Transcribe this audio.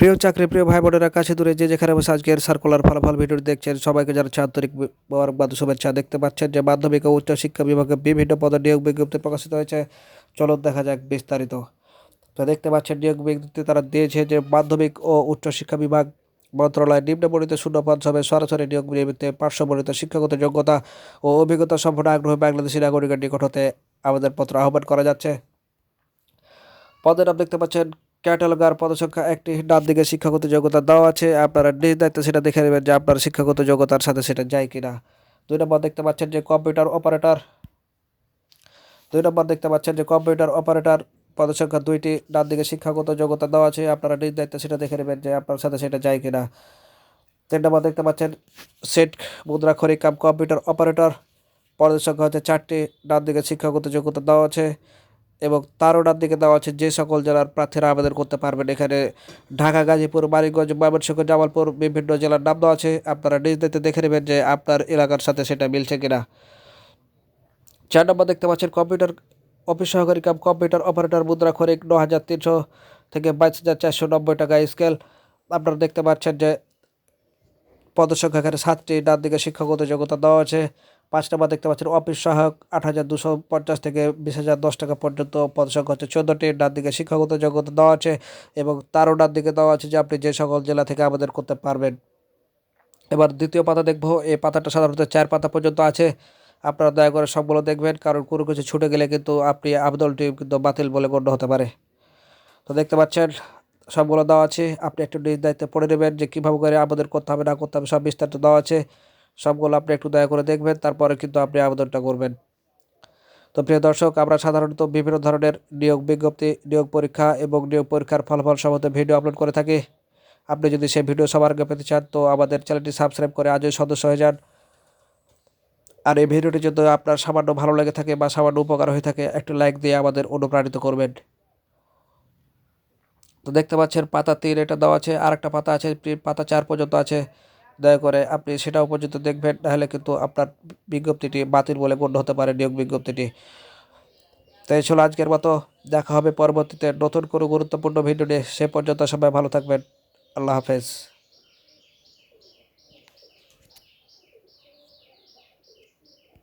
প্রিয় চাকরি, প্রিয় ভাই বোনেরা কাছে দূরে যে যেখানে বসে আজকের সার্কুলার ফলাফল ভিডিও দেখছেন, সবাইকে যারা আন্তরিক মোবারকবাদ শুভেচ্ছা। দেখতে পাচ্ছেন যে মাধ্যমিক ও উচ্চ শিক্ষা বিভাগে বিভিন্ন পদে নিয়োগ বিজ্ঞপ্তি প্রকাশিত হয়েছে। চলুন দেখা যাক বিস্তারিত। তো দেখতে পাচ্ছেন, নিয়োগ বিজ্ঞপ্তি তারা দিয়েছে যে মাধ্যমিক ও উচ্চ শিক্ষা বিভাগ মন্ত্রণালয় নিম্নবর্ণিত শূন্য পদ হবে সরাসরি নিয়োগ বিনিয়োগতে পার্শ্ববর্ণিত শিক্ষাগত যোগ্যতা ও অভিজ্ঞতা সম্পন্ন আগ্রহ বাংলাদেশি নাগরিকের নিকট হতে আবেদনপত্র আহ্বান করা যাচ্ছে। পদের নাম দেখতে পাচ্ছেন ক্যাটালগার পদসংখ্যা একটি ডান দিকে শিক্ষাগত যোগ্যতা দেওয়া আছে। আপনারা নিজ দায়িত্ব সেটা দেখে নেবেন যে আপনার শিক্ষাগত যোগ্যতার সাথে সেটা যায় কিনা। দুই নম্বর দেখতে পাচ্ছেন যে কম্পিউটার অপারেটর। দুই নম্বর দেখতে পাচ্ছেন যে কম্পিউটার অপারেটর পদসংখ্যা দুইটি, ডান দিকে শিক্ষাগত যোগ্যতা দেওয়া আছে। আপনারা নিজ দায়িত্ব সেটা দেখে নেবেন যে আপনার সাথে সেটা যায় কিনা। তিন নম্বর দেখতে পাচ্ছেন সেট মুদ্রা কাম কম্পিউটার অপারেটর। পদের সংখ্যা হচ্ছে চারটি, ডান দিকে শিক্ষাগত যোগ্যতা দেওয়া আছে। এবং তারও ডান দিকে দেওয়া আছে যে সকল জেলার প্রার্থীরা আবেদন করতে পারবেন। এখানে ঢাকা, গাজীপুর মানিকগঞ্জ ময়মনসিংহ, জামালপুর বিভিন্ন জেলার নাম দেওয়া আছে। আপনারা নিজ দায়িত্বে দেখে নেবেন যে আপনার এলাকার সাথে সেটা মিলছে কিনা। চার নম্বর দেখতে পাচ্ছেন কম্পিউটার অফিস সহকারী কাম কম্পিউটার অপারেটর মুদ্রা খরিক ন হাজার তিনশো থেকে বাইশ হাজার চারশো নব্বই টাকা স্কেল। আপনারা দেখতে পাচ্ছেন যে পদসংখ্যা এখানে সাতটি। ডান দিকে শিক্ষাগত যোগ্যতা দেওয়া আছে। পাঁচ নম্বর দেখতে পাচ্ছেন অফিস সহায়ক আট হাজার দুশো পঞ্চাশ থেকে বিশ হাজার দশ টাকা পর্যন্ত পদসংখ্যা হচ্ছে চোদ্দোটি। ডান দিকে শিক্ষাগত যোগ্যতা দেওয়া আছে এবং তারও ডান দিকে দেওয়া আছে যে আপনি যে সকল জেলা থেকে আবেদন করতে পারবেন। এবার দ্বিতীয় পাতা দেখব। এই পাতাটা সাধারণত চার পাতা পর্যন্ত আছে। আপনারা দয়া করে সবগুলো দেখবেন, কারণ কোনো কিছু ছুটে গেলে কিন্তু আপনি আবেদনটি কিন্তু বাতিল বলে গণ্য হতে পারে। তো দেখতে পাচ্ছেন, সবগুলো দেওয়া আছে। আপনি একটু নিজ দায়িত্বে পড়ে নেবেন যে কীভাবে করে আবেদন করতে হবে, না করতে হবে, সব বিস্তারিত দেওয়া আছে। সবগুলো আপনি একটু দয়া করে দেখবেন, তারপরে কিন্তু আপনি আবেদনটা করবেন। তো প্রিয় দর্শক, আমরা সাধারণত বিভিন্ন ধরনের নিয়োগ বিজ্ঞপ্তি, নিয়োগ পরীক্ষা এবং নিয়োগ পরীক্ষার ফলাফল সম্বন্ধে ভিডিও আপলোড করে থাকি। আপনি যদি সেই ভিডিও সবার আগে পেতে চান, তো আমাদের চ্যানেলটি সাবস্ক্রাইব করে আজই সদস্য হয়ে যান। আর এই ভিডিওটি যদি আপনার সামান্য ভালো লেগে থাকে বা সামান্য উপকার হয়ে থাকে, একটু লাইক দিয়ে আমাদের অনুপ্রাণিত করবেন। তো দেখতে পাচ্ছেন, পাতা তিন এটা দেওয়া আছে আর একটা পাতা আছে পাতা চার পর্যন্ত আছে। দয়া করে আপনি সেটাও পর্যন্ত দেখবেন, তাহলে কিন্তু আপনার বিজ্ঞপ্তিটি বাতিল বলে গণ্য হতে পারে নিয়োগ বিজ্ঞপ্তিটি। তাই চলো আজকের মতো দেখা হবে পরবর্তীতে নতুন কোনো গুরুত্বপূর্ণ ভিডিও নিয়ে। সে পর্যন্ত সবাই ভালো থাকবেন। আল্লাহ হাফেজ।